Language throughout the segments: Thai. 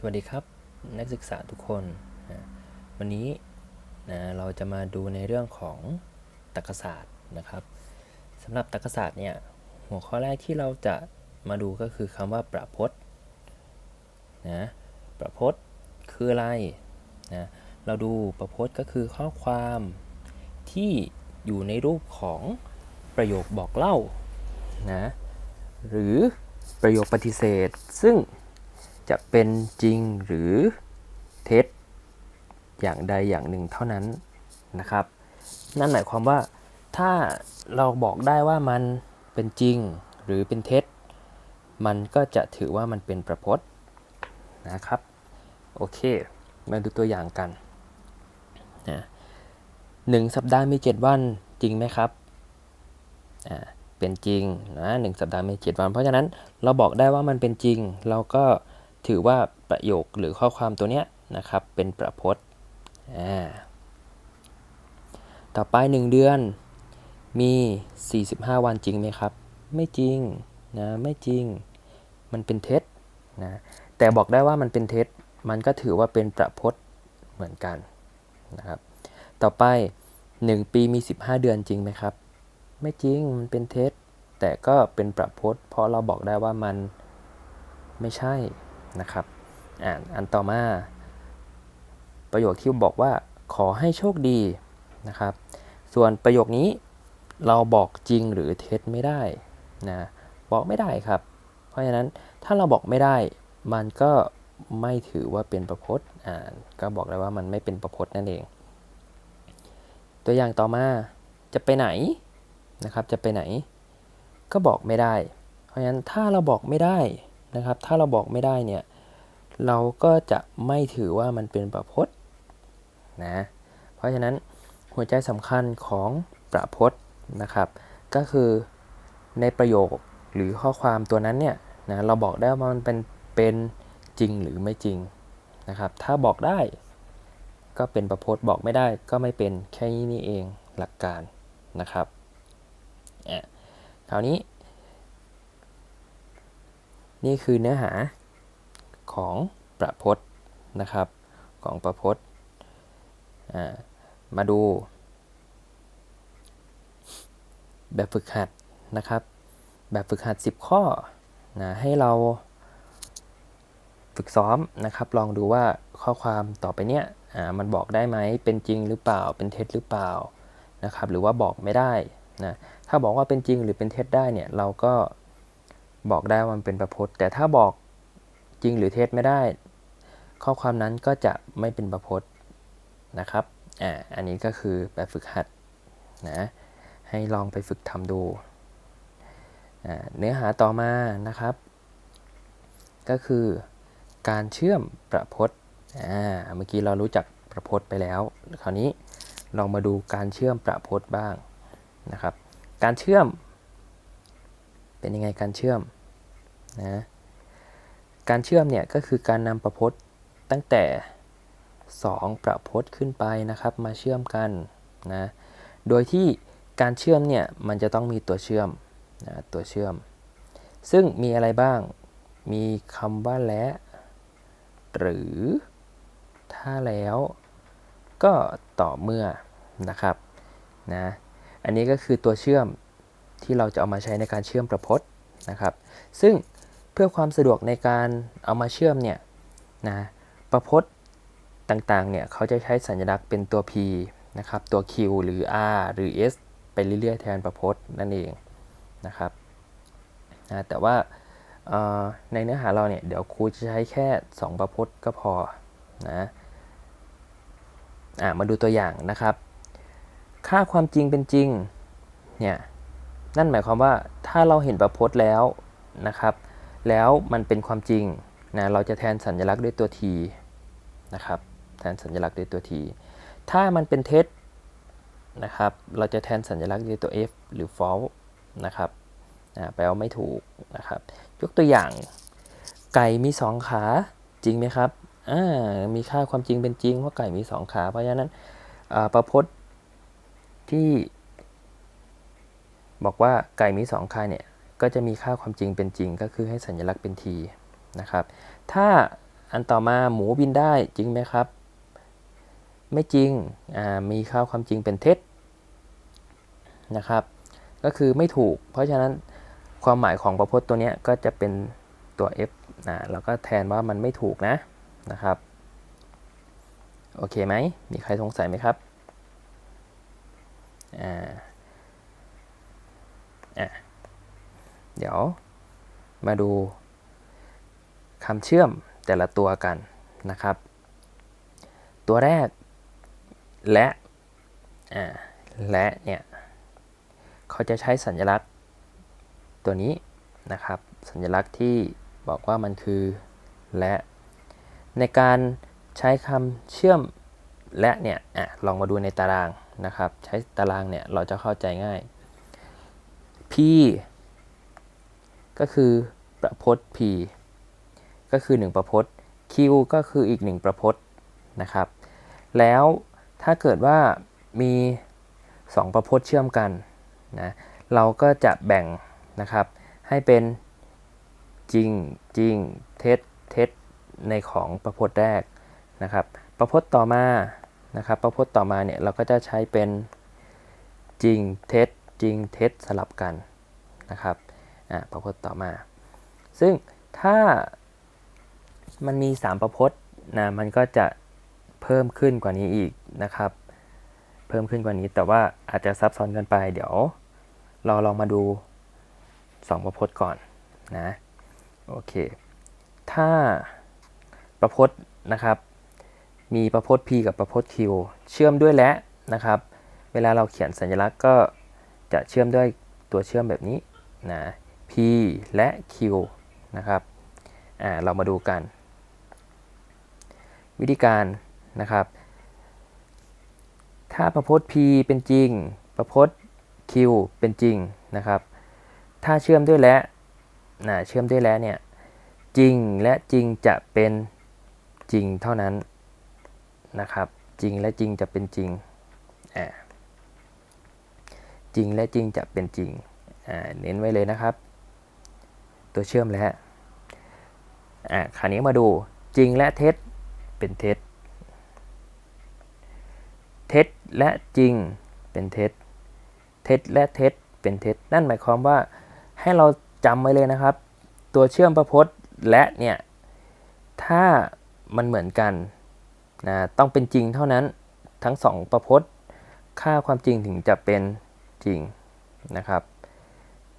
สวัสดีครับนักศึกษาทุกคนนะวันนี้นะเราจะมาดูในเรื่องของตรรกศาสตร์นะครับสำหรับตรรกศาสตร์เนี่ยหัวข้อแรกที่เราจะมาดูก็คือคำว่าประพจน์นะประพจน์คืออะไรนะเราดูประพจน์ก็คือข้อความที่อยู่ในรูปของประโยคบอกเล่านะหรือประโยคปฏิเสธ ซึ่ง จะเป็นจริงหรือเท็จอย่างใดอย่างหนึ่งเท่านั้นนะครับ นั่นหมายความว่าถ้าเราบอกได้ว่ามันเป็นจริงหรือเป็นเท็จ มันก็จะถือว่ามันเป็นประพจน์นะครับ โอเค มาดูตัวอย่างกันนะหนึ่งสัปดาห์มี 7 วันจริงไหมครับอ่าเป็นจริงนะหนึ่งสัปดาห์มี 7 วัน เพราะฉะนั้นเราบอกได้ว่ามันเป็นจริง เราก็ ถือว่าประโยคหรือข้อความตัวเนี้ยนะครับเป็นประพจน์ต่อไป 1 เดือนมี 45 วันจริงไหมครับ ไม่จริงนะไม่จริง มันเป็นเท็จนะแต่บอกได้ว่ามันเป็นเท็จมันก็ถือว่าเป็นประพจน์เหมือนกันนะครับต่อไป 1 ปีมี 15 เดือนจริงไหมครับ ไม่จริงมันเป็นเท็จแต่ก็เป็นประพจน์เพราะเราบอกได้ว่ามันไม่ใช่ นะครับอ่านอันต่อมาประโยคที่บอกว่าขอให้โชคดีนะครับ ส่วนประโยคนี้เราบอกจริงหรือเท็จไม่ได้นะบอกไม่ได้ครับ เพราะฉะนั้นถ้าเราบอกไม่ได้ มันก็ไม่ถือว่าเป็นประพจน์อ่านก็บอกเลยว่ามันไม่เป็นประพจน์นั่นเอง ตัวอย่างต่อมาจะไปไหนนะครับ จะไปไหน ก็บอกไม่ได้ เพราะฉะนั้นถ้าเราบอกไม่ได้ นะครับ ถ้าเราบอกไม่ได้เนี่ย เราก็จะไม่ถือว่ามันเป็นประพจน์นะ เพราะฉะนั้นหัวใจสำคัญของประพจน์นะครับ ก็คือในประโยคหรือข้อความตัวนั้นเนี่ยนะเราบอกได้ว่ามันเป็นเป็นจริงหรือไม่จริงนะครับ ถ้าบอกได้ก็เป็นประพจน์บอกไม่ได้ก็ไม่เป็นแค่นี้นี่เองหลักการนะครับอะคราวนี้ นี่คือเนื้อหาของประพจน์นะครับ ของประพจน์มาดู แบบฝึกหัดนะครับ แบบฝึกหัด 10 ข้อนะให้เราฝึกซ้อมนะครับ ลองดูว่าข้อความต่อไปเนี้ยมันบอกได้ไหมเป็นจริงหรือเปล่า เป็นเท็จหรือเปล่านะครับ หรือว่าบอกไม่ได้นะถ้าบอกว่าเป็นจริงหรือเป็นเท็จได้เนี่ยเราก็ บอกได้ว่ามันเป็นประพจน์ แต่ถ้าบอกจริงหรือเท็จไม่ได้ ข้อความนั้นก็จะไม่เป็นประพจน์นะครับอ่าอันนี้ก็คือแบบฝึกหัดนะให้ลองไปฝึกทำดูอ่าเนื้อหาต่อมานะครับ ก็คือการเชื่อมประพจน์อ่าเมื่อกี้เรารู้จักประพจน์ไปแล้ว คราวนี้ลองมาดูการเชื่อมประพจน์บ้างนะครับ การเชื่อม เป็นยังไงการเชื่อมนะการเชื่อมเนี่ยก็คือการนำประพจน์ตั้งแต่ 2 ประพจน์ขึ้นไปนะครับ มาเชื่อมกันนะโดยที่การเชื่อมเนี่ยมันจะต้องมีตัวเชื่อมนะตัวเชื่อม ซึ่งมีอะไรบ้างมีคำว่าและ หรือถ้าแล้วก็ต่อเมื่อนะครับนะอันนี้ก็คือตัวเชื่อม ที่เราจะเอามาใช้ในการเชื่อมประพจน์นะครับ ซึ่งเพื่อความสะดวกในการเอามาเชื่อมเนี่ยนะประพจน์ต่างๆเนี่ยเขาจะใช้สัญลักษณ์เป็นตัว P นะครับตัว Q หรือ R หรือ S ไปเรื่อยๆแทนประพจน์นั่นเองนะครับนะแต่ว่าในเนื้อหาเราเนี่ยเดี๋ยวครูจะใช้แค่ 2 ประพจน์ก็พอนะมาดูตัวอย่างนะครับ ค่าความจริงเป็นจริงเนี่ย นั่นหมายความว่าถ้าเราเห็นประพจน์แล้วนะครับ แล้วมันเป็นความจริงนะเราจะแทนสัญลักษณ์ด้วยตัว t นะครับแทนสัญลักษณ์ด้วยตัว t ถ้ามันเป็นเท็จนะครับ เราจะแทนสัญลักษณ์ด้วยตัว f หรือ false นะครับแปลว่าไม่ถูกนะครับ ยกตัวอย่าง ไก่มีสองขาจริงไหมครับมีค่าความจริงเป็นจริงว่าไก่มีสองขา เพราะฉะนั้นประพจน์ที่ บอกว่าไก่มีสองขาเนี่ยก็จะมีค่าความจริงเป็นจริง ก็คือให้สัญลักษณ์เป็น t นะครับ ถ้าอันต่อมาหมูบินได้จริงไหมครับ ไม่จริงมีค่าความจริงเป็นเท็จนะครับ ก็คือไม่ถูก เพราะฉะนั้นความหมายของประพจน์ตัวเนี้ยก็จะเป็นตัว f นะแล้วก็แทนว่ามันไม่ถูกนะนะครับ โอเคไหม มีใครสงสัยไหมครับ อ่า อะเดี๋ยวมาดูคำเชื่อมแต่ละตัวกันนะครับ ตัวแรกและอ่าและเนี่ยเขาจะใช้สัญลักษณ์ตัวนี้นะครับ สัญลักษณ์ที่บอกว่ามันคือและ ในการใช้คำเชื่อมและเนี่ยอลองมาดูในตารางนะครับ ใช้ตารางเนี่ยเราจะเข้าใจง่าย p ก็คือประพจน์ p ก็คือ 1 ประพจน์ q ก็คืออีก 1 ประพจน์นะครับ แล้วถ้าเกิดว่ามี 2 ประพจน์เชื่อมกันนะเราก็จะแบ่งนะครับให้เป็นจริงจริงเท็จเท็จในของประพจน์แรกนะครับ ประพจน์ต่อมานะครับ ประพจน์ต่อมาเนี่ยเราก็จะใช้เป็นจริงเท็จ จริงเท็จสลับกันนะครับอ่าประพจน์ต่อมา ซึ่งถ้ามันมี 3 ประพจน์นะมันก็จะเพิ่มขึ้นกว่านี้อีกนะครับ เพิ่มขึ้นกว่านี้แต่ว่าอาจจะซับซ้อนกันไป เดี๋ยวเราลองมาดู 2 ประพจน์ก่อนนะโอเค ถ้าประพจน์นะครับ มีประพจน์ p กับประพจน์ q เชื่อมด้วยและนะครับ เวลาเราเขียนสัญลักษณ์ก็ จะเชื่อมด้วยตัวเชื่อมแบบนี้นะ p และ q นะครับอ่าเรามาดูกัน วิธีการนะครับ ถ้าประพจน์ p เป็นจริง ประพจน์ q เป็นจริงนะครับ ถ้าเชื่อมด้วยและนะเชื่อมด้วยและเนี่ยจริงและจริงจะเป็นจริงเท่านั้นนะครับ จริงและจริงจะเป็นจริงอ่า จริงและจริงจะเป็นจริง เน้นไว้เลยนะครับ ตัวเชื่อมและอ่าคราวนี้มาดูจริงและเท็จเป็นเท็จ เท็จและจริงเป็นเท็จ เท็จและเท็จเป็นเท็จ นั่นหมายความว่าให้เราจำไว้เลยนะครับ ตัวเชื่อมประพจน์และเนี่ยถ้ามันเหมือนกันนะต้องเป็นจริงเท่านั้นทั้งสองประพจน์ ค่าความจริงถึงจะเป็น จริงนะครับ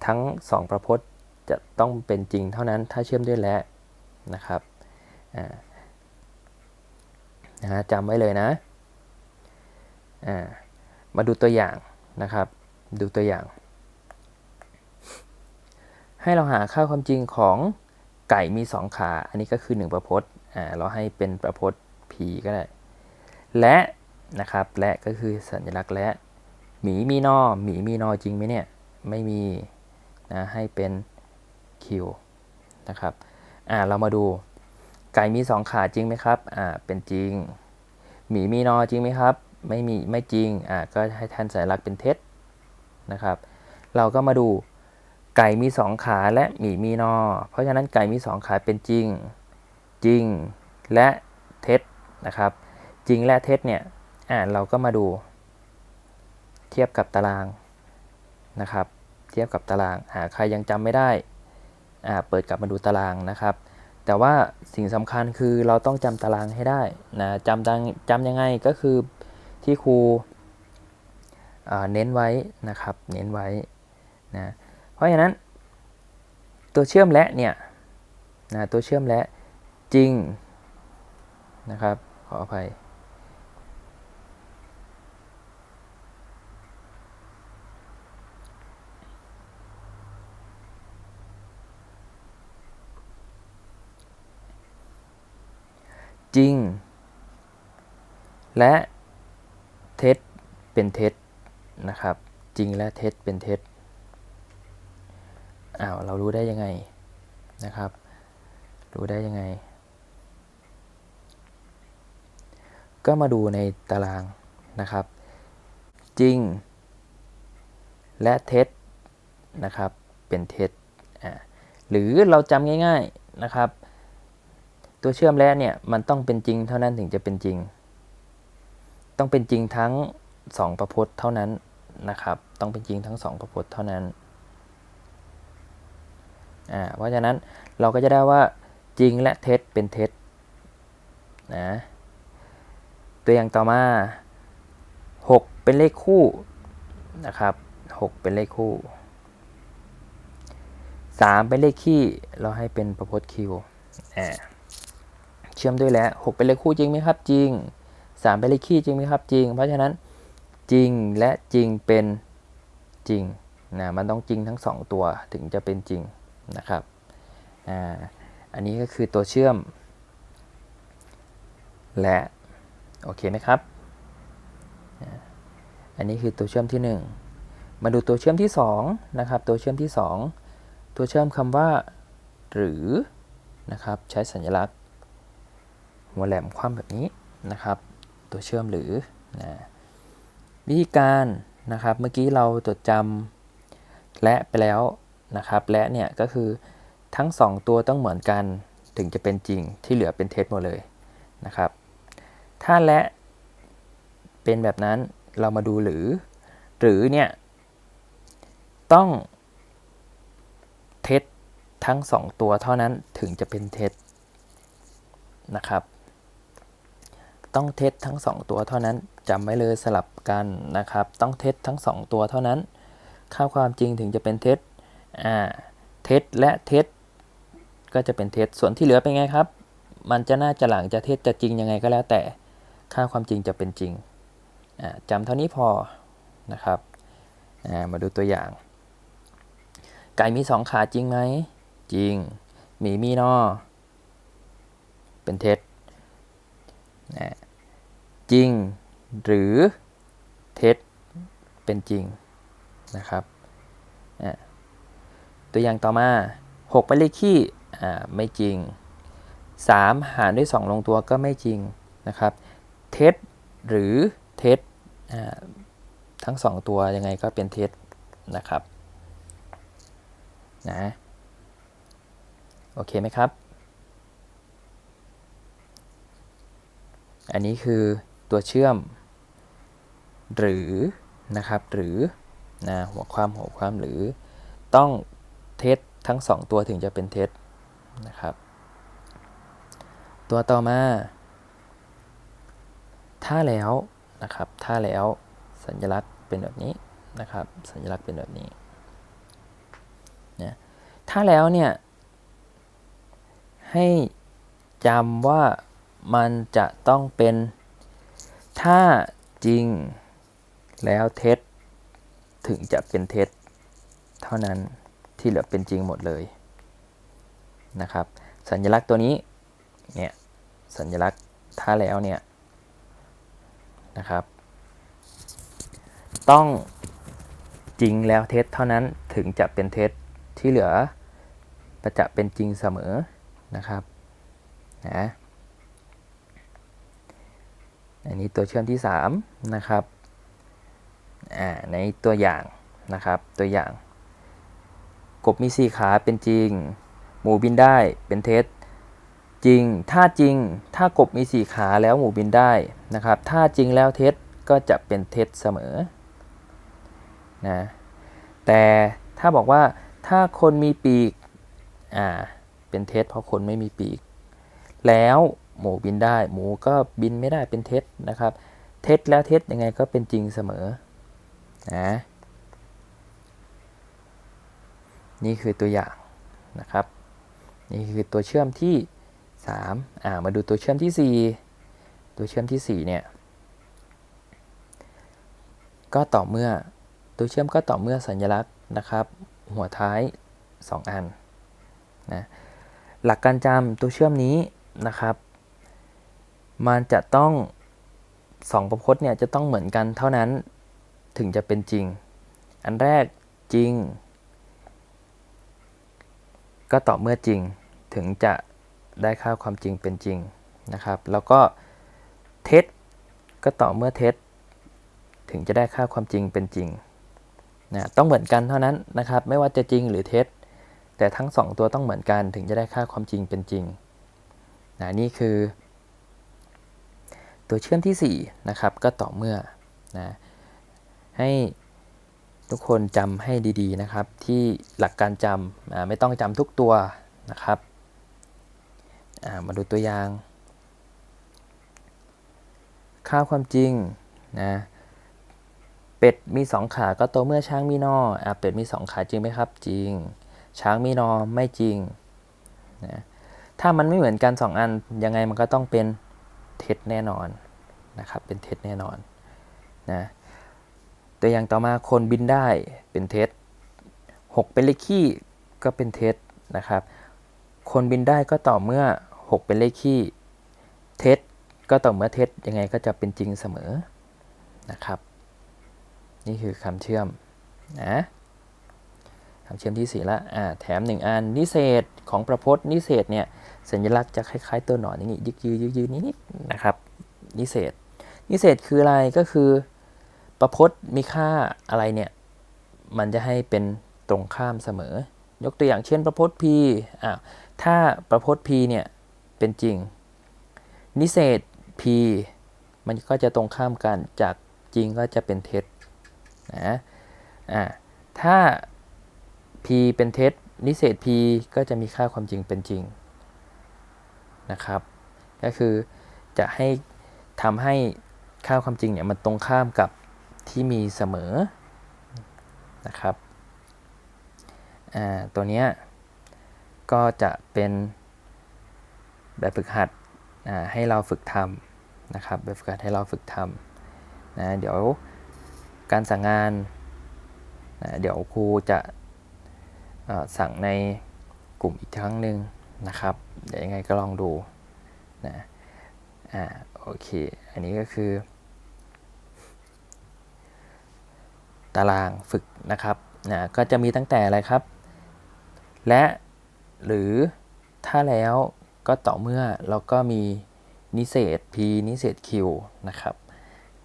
ทั้งสองประพจน์จะต้องเป็นจริงเท่านั้นถ้าเชื่อมด้วยและนะครับนะจำไว้เลยนะมาดูตัวอย่างนะครับ ดูตัวอย่าง ให้เราหาค่าความจริงของไก่มี 2 ขา อันนี้ก็คือ 1 ประพจน์อ่าเราให้เป็นประพจน์ p ก็ได้ และนะครับ และก็คือสัญลักษณ์และ หมีมีนอหมีมีนอจริงไหมเนี่ย ไม่มีนะให้เป็น q นะครับอ่าเรามาดูไก่มี2ขาจริงไหมครับอ่าเป็นจริง หมีมีนอจริงไหมครับ ไม่มีไม่จริงอ่าก็ให้แทนสัญลักษณ์เป็นเท็จนะครับ เราก็มาดูไก่มี2ขาและหมีมีนอ เพราะฉะนั้นไก่มี2ขาเป็นจริง จริงและเท็จนะครับ จริงและเท็จเนี่ยอ่าเราก็มาดู เทียบกับตารางนะครับ เทียบกับตารางหาใครยังจำไม่ได้อ่าเปิดกลับมาดูตารางนะครับ แต่ว่าสิ่งสำคัญคือเราต้องจำตารางให้ได้นะจำจำยังไงก็คือที่ครูเน้นไว้นะครับ เน้นไว้นะเพราะฉะนั้น ตัวเชื่อมและเนี่ยนะตัวเชื่อมและจริงนะครับขออภัย จริง และเท็จเป็นเท็จนะครับ จริงและเท็จเป็นเท็จอ้าวเรารู้ได้ยังไงนะครับ รู้ได้ยังไง ก็มาดูในตารางนะครับ จริง และเท็จนะครับเป็นเท็จอ่าหรือเราจำง่าย ๆนะครับ ตัวเชื่อมและเนี่ยมันต้องเป็นจริงเท่านั้นถึงจะเป็นจริง ต้องเป็นจริงทั้งสองประพจน์เท่านั้นนะครับ ต้องเป็นจริงทั้งสองประพจน์เท่านั้นอ่าเพราะฉะนั้นเราก็จะได้ว่าจริงและเท็จเป็นเท็จนะตัวอย่างต่อมา 6 เป็นเลขคู่นะครับ 6 เป็นเลขคู่ 3 เป็นเลขคี่เราให้เป็นประพจน์คิวอ่า เชื่อมด้วยแล้ว6เป็นเลขคู่จริงไหมครับ จริง 3 เป็นเลขคี่จริงไหมครับ จริง เพราะฉะนั้นจริงและจริงเป็นจริงนะมันต้องจริงทั้ง 2 ตัวถึงจะเป็นจริงนะครับอ่าอันนี้ก็คือตัวเชื่อม และโอเคไหมครับ อันนี้คือตัวเชื่อมที่ 1 มาดูตัวเชื่อมที่ 2 นะครับ ตัวเชื่อมที่ 2 ตัวเชื่อมคำว่า หรือนะครับใช้สัญลักษณ์ หัวแหลมคว่ำแบบนี้นะครับ ตัวเชื่อมหรือนะวิธีการนะครับเมื่อกี้เราจดจำและไปแล้วนะครับและเนี่ยก็คือทั้ง 2 ตัวต้องเหมือนกันถึงจะเป็นจริงที่เหลือเป็นเท็จหมดเลยนะครับ ถ้าและเป็นแบบนั้นเรามาดูหรือ หรือเนี่ยต้องเท็จทั้ง 2 ตัวเท่านั้นถึงจะเป็นเท็จนะครับ ต้องเท็จทั้ง 2 ตัวเท่านั้นจำไว้เลยสลับกันนะครับ ต้องเท็จทั้ง 2 ตัวเท่านั้น ค่าความจริงถึงจะเป็นเท็จอ่าเท็จและเท็จก็จะเป็นเท็จส่วนที่เหลือเป็นไงครับ มันจะน่าจะหลังจะเท็จะจริงยังไงก็แล้วแต่ ค่าความจริงจะเป็นจริงจำเท่านี้พอนะครับามาดูตัวอย่าง ไก่มีสองขาจริงไหม จริง หมีมีนอ เป็นเท็จ นะจริงหรือเท็จเป็นจริงนะครับอะตัวอย่างต่อมา6เป็นเลขคี่อ่าไม่จริง 3 หารด้วย 2 ลงตัวก็ไม่จริงนะครับเท็จหรือเท็จทั้ง 2 ตัวยังไงก็เป็นเท็จนะครับนะโอเคไหมครับ อันนี้คือตัวเชื่อม หรือนะครับหรือนะหัวความหัวความหรือต้องเท็จทั้ง 2 ตัวถึงจะเป็นเท็จนะครับ ตัวต่อมา ถ้าแล้วนะครับ ถ้าแล้วสัญลักษณ์เป็นแบบนี้นะครับ สัญลักษณ์เป็นแบบนี้นะถ้าแล้วเนี่ยให้จำว่า มันจะต้องเป็น ถ้าจริงแล้วเท็จถึงจะเป็นเท็จ เท่านั้นที่เหลือเป็นจริงหมดเลยนะครับ สัญลักษณ์ตัวนี้เนี่ยสัญลักษณ์ถ้าแล้วเนี่ยนะครับ ต้องจริงแล้วเท็จเท่านั้นถึงจะเป็นเท็จที่เหลือจะเป็นจริงเสมอนะครับนะ อันนี้ตัวเชื่อมที่ 3 นะครับอ่าในตัวอย่างนะครับตัวอย่าง กบมีสี่ขาเป็นจริง หมูบินได้เป็นเท็จจริง ถ้าจริงถ้ากบมีสี่ขาแล้วหมูบินได้นะครับ ถ้าจริงแล้วเท็จก็จะเป็นเท็จเสมอนะแต่ถ้าบอกว่าถ้าคนมีปีกอ่าเป็นเท็จเพราะคนไม่มีปีก แล้ว หมูบินได้ หมูก็บินไม่ได้เป็นเท็จนะครับ เท็จแล้วเท็จยังไงก็เป็นจริงเสมอนะนี่คือตัวอย่างนะครับ นี่คือตัวเชื่อมที่ 3 อ่ามาดูตัวเชื่อมที่ 4 ตัวเชื่อมที่ 4 เนี่ย ก็ต่อเมื่อตัวเชื่อมก็ต่อเมื่อสัญลักษณ์นะครับ หัวท้าย 2 อันนะหลักการจำตัวเชื่อมนี้นะครับ มันจะต้องสองประพจน์เนี่ยจะต้องเหมือนกันเท่านั้นถึงจะเป็นจริง อันแรกจริง ก็ต่อเมื่อจริงถึงจะได้ค่าความจริงเป็นจริงนะครับ แล้วก็เท็จก็ต่อเมื่อเท็จถึงจะได้ค่าความจริงเป็นจริงนะต้องเหมือนกันเท่านั้นนะครับ ไม่ว่าจะจริงหรือเท็จ แต่ทั้ง 2 ตัวต้องเหมือนกันถึงจะได้ค่าความจริงเป็นจริงนะนี่คือ ตัวเชื่อมที่4นะครับก็ต่อเมื่อนะให้ทุกคนจำให้ดีๆนะครับ ที่หลักการจำไม่ต้องจำทุกตัวนะครับมาดูตัวอย่าง ค่าความจริงนะเป็ดมีสองขาก็โตวเมื่อช้างมีนออะเป็ดมีสองขาจริงไหมครับ จริง ช้างมีนอไม่จริงนะถ้ามันไม่เหมือนกันสองอันยังไงมันก็ต้องเป็น เท็จแน่นอนนะครับเป็นเท็จแน่นอนนะตัวอย่างต่อมาคนบินได้เป็นเท็จหกเป็นเลขคี่ก็เป็นเท็จนะครับ คนบินได้ก็ต่อเมื่อ 6 เป็นเลขคี่เท็จก็ต่อเมื่อเท็จยังไงก็จะเป็นจริงเสมอนะครับ นี่คือคำเชื่อมนะ เชื่อมที่ 4 ละอ่าแถม 1 อัน นิเศษของประพจน์นิเศษเนี่ยสัญลักษณ์จะคล้ายๆตัวหนอนอย่างนี้ยึกยือยือนิดๆนะครับ นิเศษ นิเศษคืออะไรก็คือ ประพจน์มีค่าอะไรเนี่ยมันจะให้เป็นตรงข้ามเสมอ ยกตัวอย่างเช่นประพจน์ p อ่าถ้าประพจน์ p เนี่ยเป็นจริง นิเศษ p มันก็จะตรงข้ามกันจากจริงก็จะเป็นเท็จนะอ่าถ้า p เป็นเท็จนิเศษ p ก็จะมีค่าความจริงเป็นจริงนะครับ ก็คือจะให้ทำให้ค่าความจริงเนี่ยมันตรงข้ามกับที่มีเสมอนะครับตัวนี้ก็จะเป็นแบบฝึกหัดให้เราฝึกทำนะครับแบบฝึกหัดให้เราฝึกทำนะเดี๋ยวการสั่งงานนะเดี๋ยวครูจะ สั่งในกลุ่มอีกครั้งหนึ่งนะครับ เดี๋ยวยังไงก็ลองดูนะอ่าโอเค อันนี้ก็คือ ตารางฝึกนะครับนะก็จะมีตั้งแต่อะไรครับ และหรือถ้าแล้วก็ต่อเมื่อเราก็มีนิเศษ p นิเศษ q นะครับ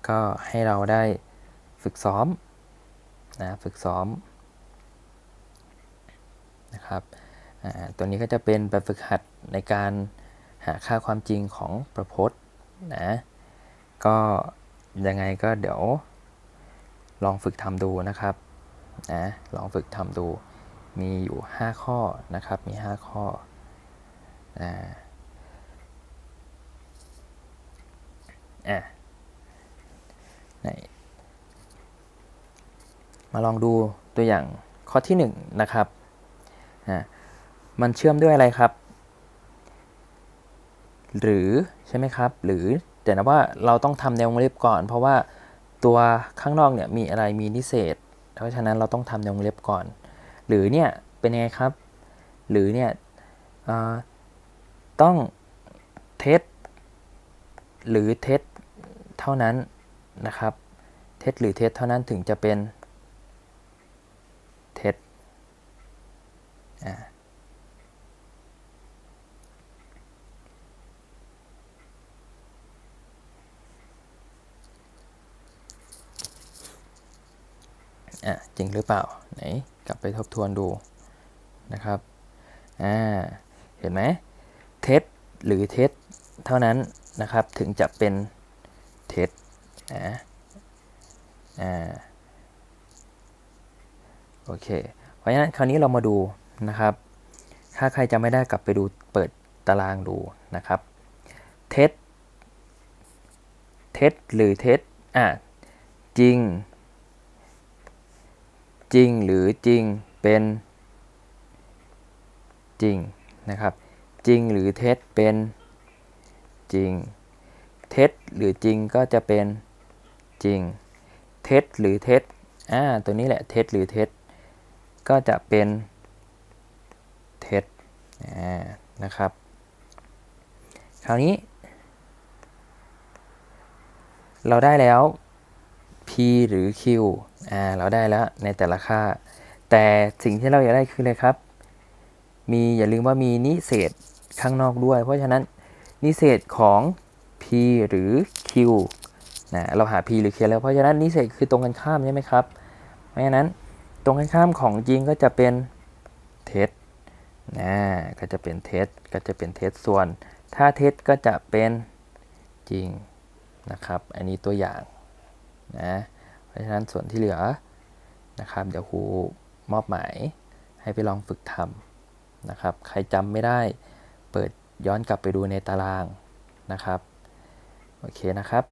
ก็ให้เราได้ฝึกซ้อมนะฝึกซ้อม นะครับตัวนี้ก็จะเป็นแบบฝึกหัดในการหาค่าความจริงของประพจน์นะก็ยังไงก็เดี๋ยวลองฝึกทำดูนะครับนะลองฝึกทำดูมีอยู่ 5 ข้อนะครับมี 5 ข้ออ่าอะไหนมาลองดูตัวอย่างข้อที่ 1 นะครับ อะมันเชื่อมด้วยอะไรครับ หรือใช่ไหมครับ หรือแต่นะว่าเราต้องทำในวงเล็บก่อน เพราะว่าตัวข้างนอกเนี่ยมีอะไรมีนิเศษ เพราะฉะนั้นเราต้องทำในวงเล็บก่อน หรือเนี่ยเป็นไงครับ หรือเนี่ยต้องเท็จหรือเท็จเท่านั้นนะครับ เท็จหรือเท็จเท่านั้นถึงจะเป็นเท็จ อะจริงหรือเปล่า ไหน กลับไปทบทวนดูนะครับ อ่า เห็นไหมเท็จหรือเท็จเท่านั้นนะครับ ถึงจะเป็นเท็จนะ อ่า โอเค เพราะฉะนั้นคราวนี้เรามาดู นะครับ ถ้าใครจะไม่ได้กลับไปดูเปิดตารางดูนะครับ เท็จ เท็จหรือเท็จ อะ จริง จริงหรือจริงเป็น จริงนะครับ จริงหรือเท็จเป็นจริง เท็จหรือจริงก็จะเป็นจริง เท็จหรือเท็จ อ่า ตัวนี้แหละ เท็จหรือเท็จ ก็จะเป็น เท็จนะครับ คราวนี้ เราได้แล้ว p หรือ q อ่าเราได้แล้วในแต่ละค่า แต่สิ่งที่เราอยากได้คืออะไรครับ มีอย่าลืมว่ามีนิเศษข้างนอกด้วย เพราะฉะนั้นนิเศษของ p หรือ q นะเราหา p หรือ q แล้วเพราะฉะนั้นนิเศษคือตรงกันข้ามใช่ไหมครับ เพราะฉะนั้นตรงกันข้ามของจริงก็จะเป็นเท็จ นะก็จะเป็นเท็จก็จะเป็นเท็จส่วน ถ้าเท็จก็จะเป็นจริงนะครับ อันนี้ตัวอย่างนะเพราะฉะนั้นส่วนที่เหลือนะครับ เดี๋ยวครูมอบหมายให้ไปลองฝึกทำนะครับ ใครจำไม่ได้เปิดย้อนกลับไปดูในตารางนะครับ โอเคนะครับ